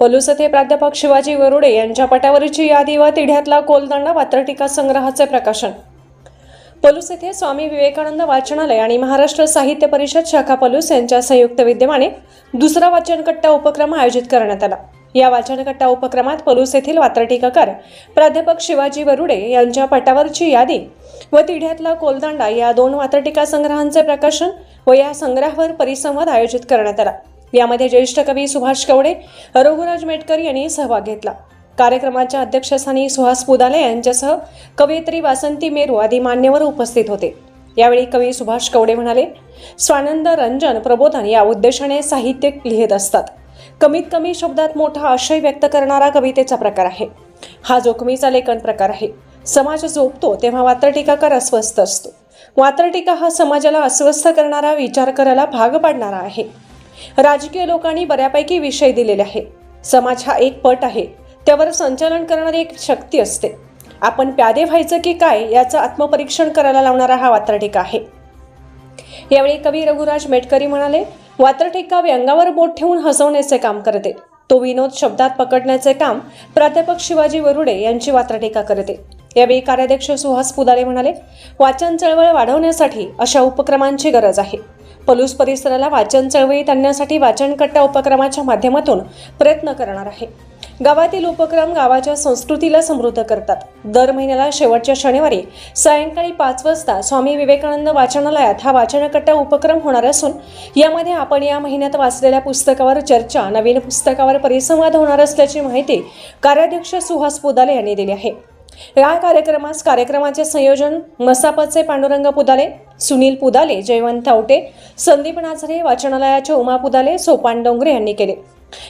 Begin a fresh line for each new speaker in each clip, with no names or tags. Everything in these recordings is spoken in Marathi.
पलूस येथे प्राध्यापक शिवाजी वरुडे यांच्या पटावरची यादी व तिढ्यातला कोलदांडा वात्रटिका संग्रहाचे प्रकाशन. पलूस येथे स्वामी विवेकानंद वाचनालय आणि महाराष्ट्र साहित्य परिषद शाखा पलूस यांच्या संयुक्त विद्यमाने दुसरा वाचनकट्टा उपक्रम आयोजित करण्यात आला. या वाचनकट्टा उपक्रमात पलूस येथील वात्रटीकाकार प्राध्यापक शिवाजी वरुडे यांच्या पटावरची यादी व तिढ्यातला कोलदांडा या दोन वात्रटीका संग्रहांचे प्रकाशन व या संग्रहावर परिसंवाद आयोजित करण्यात आला. यामध्ये ज्येष्ठ कवी सुभाष कवडे रघुराज मेटकर यांनी सहभाग घेतला. कार्यक्रमाच्या अध्यक्षस्थानी सुहास पुदाले यांच्यासह कवयित्री वासंती मेरू आदी मान्यवर उपस्थित होते. यावेळी कवी सुभाष कवडे म्हणाले स्वानंद रंजन प्रबोधन या उद्देशाने साहित्य लिहित असतात. कमीत कमी शब्दात मोठा आशय व्यक्त करणारा कवितेचा प्रकार आहे. हा जोखमीचा लेखन प्रकार आहे. समाज झोपतो तेव्हा वात्रटीकाकार अस्वस्थ असतो. वात्रटीका हा समाजाला अस्वस्थ करणारा विचार करायला भाग पाडणारा आहे. राजकीय लोकांनी बऱ्यापैकी विषय दिलेले आहे समाज हा एक पट आहे. त्यावर संचालन करणारी एक शक्ती असते. आपण प्यादे व्हायचं की काय याचं आत्मपरीक्षण करायला लावणारा हा वात्रटिका आहे. यावेळी कवी रघुराज मेटकरी म्हणाले वात्रटिका व्यंगावर बोट ठेवून हसवण्याचे काम करते. तो विनोद शब्दात पकडण्याचे काम प्राध्यापक शिवाजी वरुडे यांची वात्रटिका करते. यावेळी कार्याध्यक्ष सुहास पुदारे म्हणाले वाचन चळवळ वाढवण्यासाठी अशा उपक्रमांची गरज आहे. पलूस परिसराला वाचन चळवळीत आणण्यासाठी वाचनकट्टा उपक्रमाच्या माध्यमातून प्रयत्न करणार आहे. गावातील उपक्रम गावाच्या संस्कृतीला समृद्ध करतात. दर महिन्याला शेवटच्या शनिवारी सायंकाळी पाच वाजता स्वामी विवेकानंद वाचनालयात हा वाचनकट्टा उपक्रम होणार असून यामध्ये आपण या महिन्यात वाचलेल्या पुस्तकावर चर्चा नवीन पुस्तकावर परिसंवाद होणार असल्याची माहिती कार्याध्यक्ष सुहास पोदाले यांनी दिली आहे. या कार्यक्रमास कार्यक्रमाचे संयोजन मसापचे पांडुरंग पुदाले सुनील पुदाले जयवंत थावटे संदीप नाझरे वाचनालयाचे उमा पुदाले सोपान डोंगरे यांनी केले.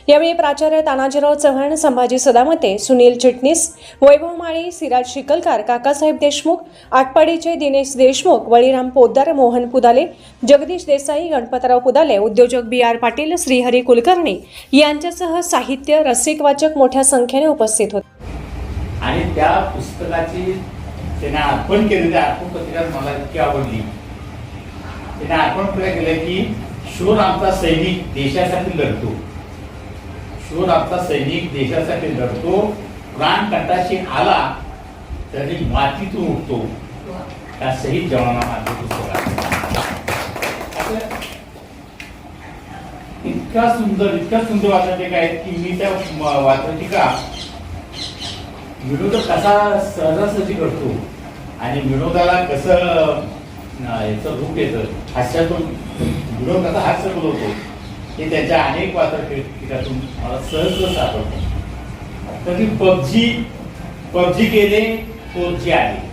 यावेळी प्राचार्य तानाजीराव चव्हाण संभाजी सदामते सुनील चिटणीस वैभव माळी सिराज शिकलकार काकासाहेब देशमुख आटपाडीचे दिनेश देशमुख बळीराम पोद्दार मोहन पुदाले जगदीश देसाई गणपतराव पुदाले उद्योजक बी आर पाटील श्रीहरी कुलकर्णी यांच्यासह साहित्य रसिक वाचक मोठ्या संख्येने उपस्थित होते.
त्या पुस्तकाची त्याने अर्पण केलेली अर्पण पत्रिका मला इतकी आवडली. त्याने अर्पण पत्रिका केलं की शूर आमचा सैनिक देशासाठी लढतो. शूर आमचा सैनिक देशासाठी लढतो. प्राण कंटाशी आला तरी मातीतून उठतो. त्या सही जवाना माझं पुस्तक इतका सुंदर इतका सुंदर वाचटिका आहेत की मी त्या म- वाचटिका विनोद कसा सहजासहजी करतो? आणि विनोदाला कसं याचं रूप येतं? हास्यातून विनोद कसा हास्य बोलवतो? हे त्याच्या अनेक वात्रटिकातून मला सहज सापडतो. तरी पबजी पबजी केले फोर जी आले.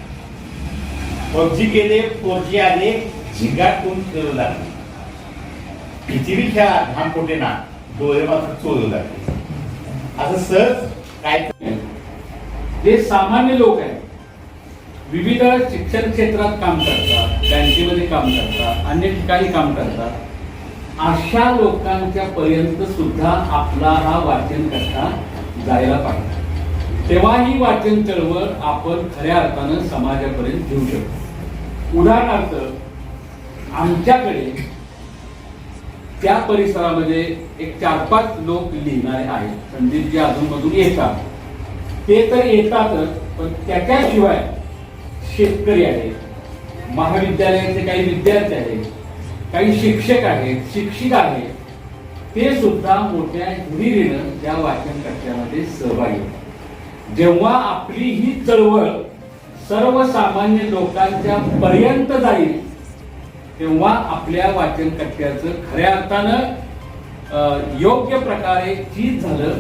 पबजी केले फोरजी आले झिंगाट कोण करू लागले. कितीही खेळा घाम पोटे ना डोळे मात्र चोरू लागले. असं सहज काय
जे सामान्य लोक आहेत. विविध शिक्षण क्षेत्रात काम करतात बँकेमध्ये काम करतात अन्य ठिकाणी काम करतात. अशा लोकांच्या पर्यंत सुद्धा आपला हा वाचन करता जायला पाहिजे. तेव्हा ही वाचन चळवळ आपण खऱ्या अर्थानं समाजापर्यंत घेऊ शकतो. उदाहरणार्थ आमच्याकडे त्या परिसरामध्ये एक चार पाच लोक लिहिणारे आहेत. संदीप जे अधूनमधून येतात. ते तर येतातच पण त्याच्याशिवाय शेतकरी आहेत महाविद्यालयाचे काही विद्यार्थी आहेत काही शिक्षक आहेत शिक्षित आहेत ते सुद्धा मोठ्या हिरिरीनं त्या वाचन कक्षामध्ये सहभागी होतात. जेव्हा आपली ही चळवळ सर्वसामान्य लोकांच्या पर्यंत जाईल तेव्हा आपल्या वाचन कट्ट्याचं खऱ्या अर्थानं योग्य प्रकारे चीज झालं